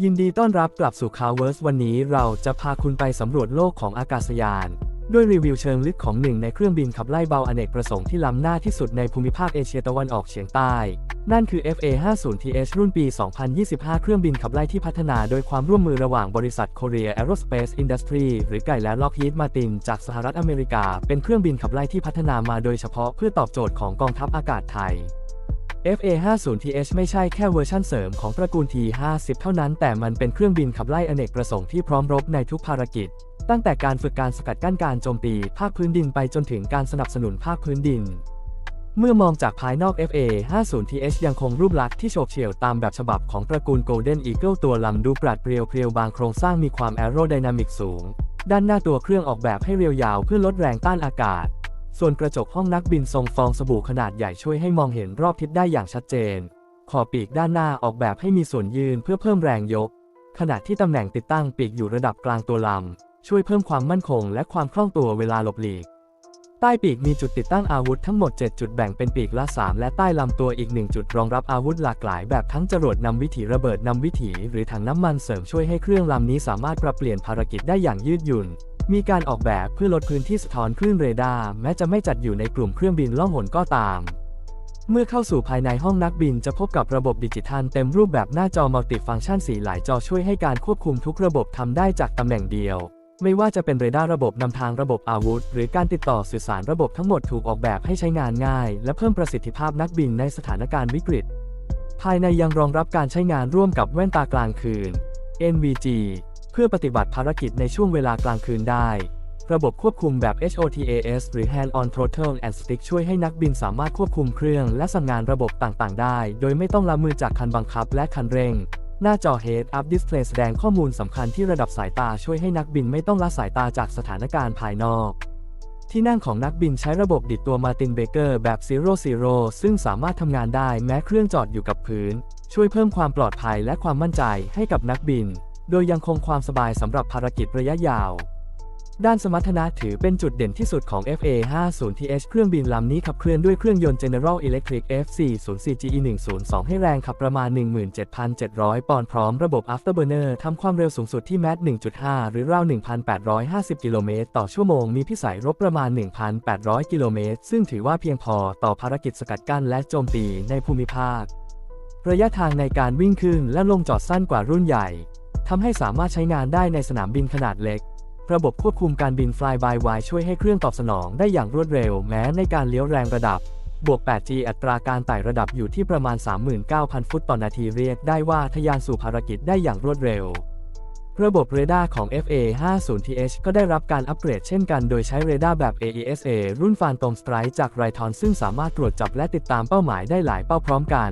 ยินดีต้อนรับกลับสู่คาเวิร์สวันนี้เราจะพาคุณไปสำรวจโลกของอากาศยาน ด้วยรีวิวเชิงลึกของหนึ่งในเครื่องบินขับไล่เบาอเนกประสงค์ที่ล้ำหน้าที่สุดในภูมิภาคเอเชียตะวันออกเฉียงใต้ นั่นคือ FA50TH รุ่นปี 2025 เครื่องบินขับไล่ที่พัฒนาโดยความร่วมมือระหว่างบริษัท Korea Aerospace Industry หรือไก่และ Lockheed Martin จากสหรัฐอเมริกา เป็นเครื่องบินขับไล่ที่พัฒนามาโดยเฉพาะเพื่อตอบโจทย์ของกองทัพอากาศไทย FA50TH ไม่ใช่แค่เวอร์ชั่นเสริมของตระกูล T50 เท่านั้น แต่มันเป็นเครื่องบินขับไล่อเนกประสงค์ที่พร้อมรบในทุกภารกิจ ตั้งแต่การฝึกการสกัดกั้นการโจมตีภาคพื้นดินไปจนถึงการสนับสนุนภาคพื้นดิน เมื่อมองจากภายนอก FA50TH ยังคงรูปลักษณ์ที่โฉบเฉี่ยวตามแบบฉบับของตระกูล Golden Eagle ตัวลำดูปราดเปรียวเพรียวบางโครงสร้างมีความแอโรไดนามิกสูง ด้านหน้าตัวเครื่องออกแบบให้เรียวยาวเพื่อลดแรงต้านอากาศ ส่วนกระจกห้องนักบินทรงฟองสบู่ขนาดใหญ่ช่วยให้มองเห็นรอบทิศได้อย่างชัดเจน ขอบปีกด้านหน้าออกแบบให้มีส่วนยืนเพื่อเพิ่มแรงยก ขณะที่ตำแหน่งติดตั้งปีกอยู่ระดับกลางตัวลำ ช่วยเพิ่มความมั่นคงและความคล่องตัวเวลาหลบหลีก ใต้ปีกมีจุดติดตั้งอาวุธทั้งหมด 7 จุดแบ่งเป็นปีกละ 3 และใต้ลำตัวอีก 1 จุดรองรับอาวุธหลากหลายแบบทั้งจรวดนำวิถีระเบิดนำวิถี หรือถังน้ำมันเสริมช่วยให้เครื่องลำนี้สามารถปรับเปลี่ยนภารกิจได้อย่างยืดหยุ่น มีการออกแบบเพื่อลดพื้นที่สะท้อนคลื่นเรดาร์แม้จะไม่จัดอยู่ในกลุ่มเครื่องบินล่องหนก็ตาม เมื่อเข้าสู่ภายในห้องนักบินจะพบกับระบบดิจิทัลเต็มรูปแบบหน้าจอมัลติฟังก์ชันสีหลายจอช่วยให้การควบคุมทุกระบบทำได้จากตำแหน่งเดียว ไม่ว่าจะเป็นเรดาร์ระบบนำทางระบบอาวุธ หรือการติดต่อสื่อสารระบบทั้งหมดถูกออกแบบให้ใช้งานง่าย และเพิ่มประสิทธิภาพนักบินในสถานการณ์วิกฤต ภายในยังรองรับการใช้งานร่วมกับแว่นตากลางคืน NVG เพื่อปฏิบัติภารกิจในช่วงเวลากลางคืนได้ ระบบควบคุมแบบ HOTAS หรือ Hand on Throttle and Stick ช่วยให้นักบินสามารถควบคุมเครื่องและสั่งงานระบบต่างๆ ได้ โดยไม่ต้องละมือจากคันบังคับและคันเร่ง หน้าจอ Head Up Display แสดงข้อมูลสำคัญที่ระดับสายตาช่วยให้นักบินไม่ต้องละสายตาจากสถานการณ์ภายนอกที่นั่งของนักบินใช้ระบบดิดตัว Martin Baker แบบ Zero Zero ซึ่งสามารถทำงานได้แม้เครื่องจอดอยู่กับพื้น ช่วยเพิ่มความปลอดภัยและความมั่นใจให้กับนักบิน โดยยังคงความสบายสำหรับภารกิจระยะยาว ด้านสมรรถนะถือเป็นจุดเด่นที่สุดของ FA50TH เครื่องบินลำนี้ขับเคลื่อนด้วยเครื่องยนต์ General Electric F404GE102 ให้แรงขับประมาณ 17,700 ปอนด์พร้อมระบบ Afterburner ทำความเร็วสูงสุดที่แมท1.5 หรือราว 1,850 กิโลเมตรต่อชั่วโมง มีพิสัยรบประมาณ 1,800 กิโลเมตร ซึ่งถือว่าเพียงพอต่อภารกิจสกัดกั้นและโจมตีในภูมิภาค ระยะทางในการวิ่งขึ้นและลงจอดสั้นกว่ารุ่นใหญ่ ทำให้สามารถใช้งานได้ในสนามบินขนาดเล็ก ระบบควบคุมการบิน Fly by Wire ช่วยให้เครื่องตอบสนองได้อย่างรวดเร็วแม้ในการเลี้ยวแรงระดับบวก 8G อัตราการไต่ระดับอยู่ที่ประมาณ 39,000 ฟุตต่อนาทีเรียกได้ว่าทะยานสู่ภารกิจได้อย่างรวดเร็ว ระบบเรดาร์ของ FA50TH ก็ได้รับการอัปเกรดเช่นกันโดยใช้เรดาร์แบบ AESA รุ่น Phantom Strike จาก Raytheon ซึ่งสามารถตรวจจับและติดตามเป้าหมายได้หลายเป้าพร้อมกัน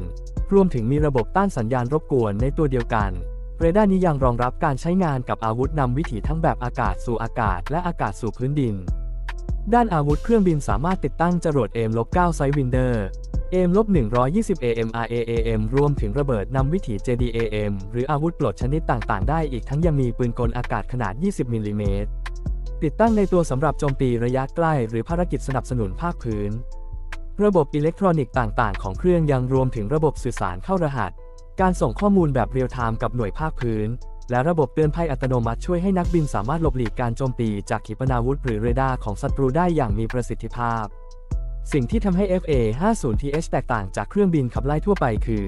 รวมถึงมีระบบต้านสัญญาณรบกวนในตัวเดียวกัน เรดาร์นี้ยังรองรับการใช้งานกับอาวุธนำวิถีทั้งแบบอากาศสู่อากาศ และอากาศสู่พื้นดิน ด้านอาวุธเครื่องบินสามารถติดตั้งจรวด AIM-9 Sidewinder AIM-120 AMRAAM รวมถึงระเบิดนำวิถี JDAM หรืออาวุธปลดชนิดต่างๆ ได้อีกทั้งยังมีปืนกลอากาศขนาด 20มิลลิเมตรติดตั้งในตัวสำหรับโจมตีระยะใกล้ หรือภารกิจสนับสนุนภาคพื้น ระบบอิเล็กทรอนิกส์ต่าง ๆ ของเครื่องยังรวมถึงระบบสื่อสารเข้ารหัส การส่งข้อมูลแบบเรียลไทม์กับหน่วยภาคพื้น และระบบเตือนภัยอัตโนมัติช่วยให้นักบินสามารถหลบหลีกการโจมตีจากขีปนาวุธหรือเรดาร์ของศัตรูได้อย่างมีประสิทธิภาพ สิ่งที่ทำให้ FA50TH แตกต่างจากเครื่องบินขับไล่ทั่วไปคือ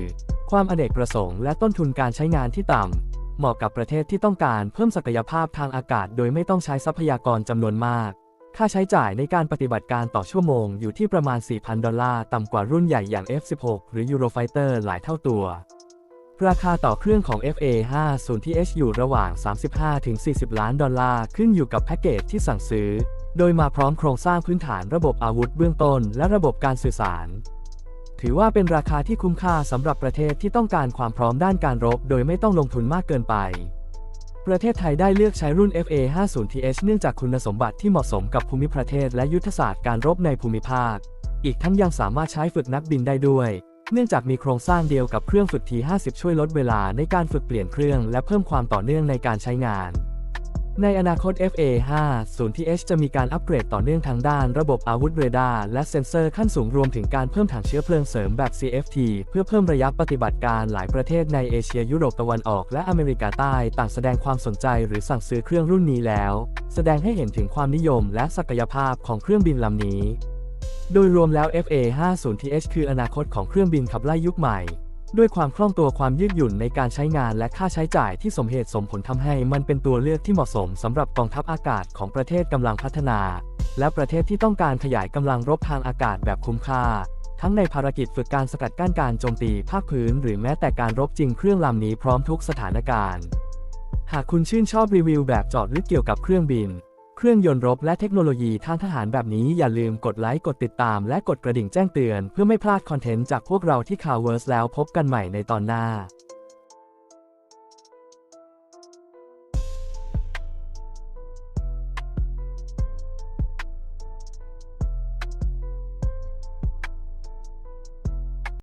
ความอเนกประสงค์และต้นทุนการใช้งานที่ต่ำเหมาะกับประเทศที่ต้องการเพิ่มศักยภาพทางอากาศ โดยไม่ต้องใช้ทรัพยากรจำนวนมาก ค่าใช้จ่ายในการปฏิบัติการต่อชั่วโมงอยู่ที่ประมาณ 4,000 ดอลลาร์ ต่ำกว่ารุ่นใหญ่อย่าง F16 หรือ Eurofighter หลายเท่าตัว ราคาต่อเครื่องของ FA50TH อยู่ระหว่าง 35-40 ล้านดอลลาร์ขึ้นอยู่กับแพ็กเกจที่สั่งซื้อ โดยมาพร้อมโครงสร้างพื้นฐานระบบอาวุธเบื้องต้น และระบบการสื่อสาร ถือว่าเป็นราคาที่คุ้มค่าสำหรับประเทศที่ต้องการความพร้อมด้านการรบ โดยไม่ต้องลงทุนมากเกินไป ประเทศไทยได้เลือกใช้รุ่น FA50TH เนื่องจากคุณสมบัติที่เหมาะสมกับภูมิประเทศและยุทธศาสตร์การรบในภูมิภาค อีกทั้งยังสามารถใช้ฝึกนักบินได้ด้วย เนื่องจากมีโครงสร้างเดียวกับเครื่องฝึก T50 ช่วยลดเวลาในการฝึกเปลี่ยนเครื่องและเพิ่มความต่อเนื่องในการใช้งาน ในอนาคต FA-50TH จะมีการอัปเกรดต่อเนื่องทางด้านระบบอาวุธเรดาร์และเซ็นเซอร์ขั้นสูงรวมถึงการเพิ่มถังเชื้อเพลิงเสริมแบบ CFT เพื่อเพิ่มระยะปฏิบัติการหลายประเทศในเอเชียยุโรปตะวันออกและอเมริกาใต้ต่างแสดงความสนใจหรือสั่งซื้อเครื่องรุ่นนี้แล้ว แสดงให้เห็นถึงความนิยมและศักยภาพของเครื่องบินลำนี้ โดยรวมแล้ว FA-50TH คืออนาคตของเครื่องบินขับไล่ยุคใหม่ ด้วยความคล่องตัวความยืดหยุ่นในการใช้งานและค่าใช้จ่ายที่สมเหตุสมผลทำให้มันเป็นตัวเลือกที่เหมาะสมสำหรับกองทัพอากาศของประเทศกำลังพัฒนา และประเทศที่ต้องการขยายกำลังรบทางอากาศแบบคุ้มค่า ทั้งในภารกิจฝึกการสกัดกั้นการโจมตีภาคพื้น หรือแม้แต่การรบจริงเครื่องลำนี้พร้อมทุกสถานการณ์ หากคุณชื่นชอบรีวิวแบบจอดลึกเกี่ยวกับเครื่องบิน เครื่องยนต์รบและเทคโนโลยีทางทหารแบบนี้อย่าลืมกดไลค์กดติดตามและกดกระดิ่งแจ้งเตือน เพื่อไม่พลาดคอนเทนต์จากพวกเราที่ข่าวเวิร์สแล้วพบกันใหม่ในตอนหน้า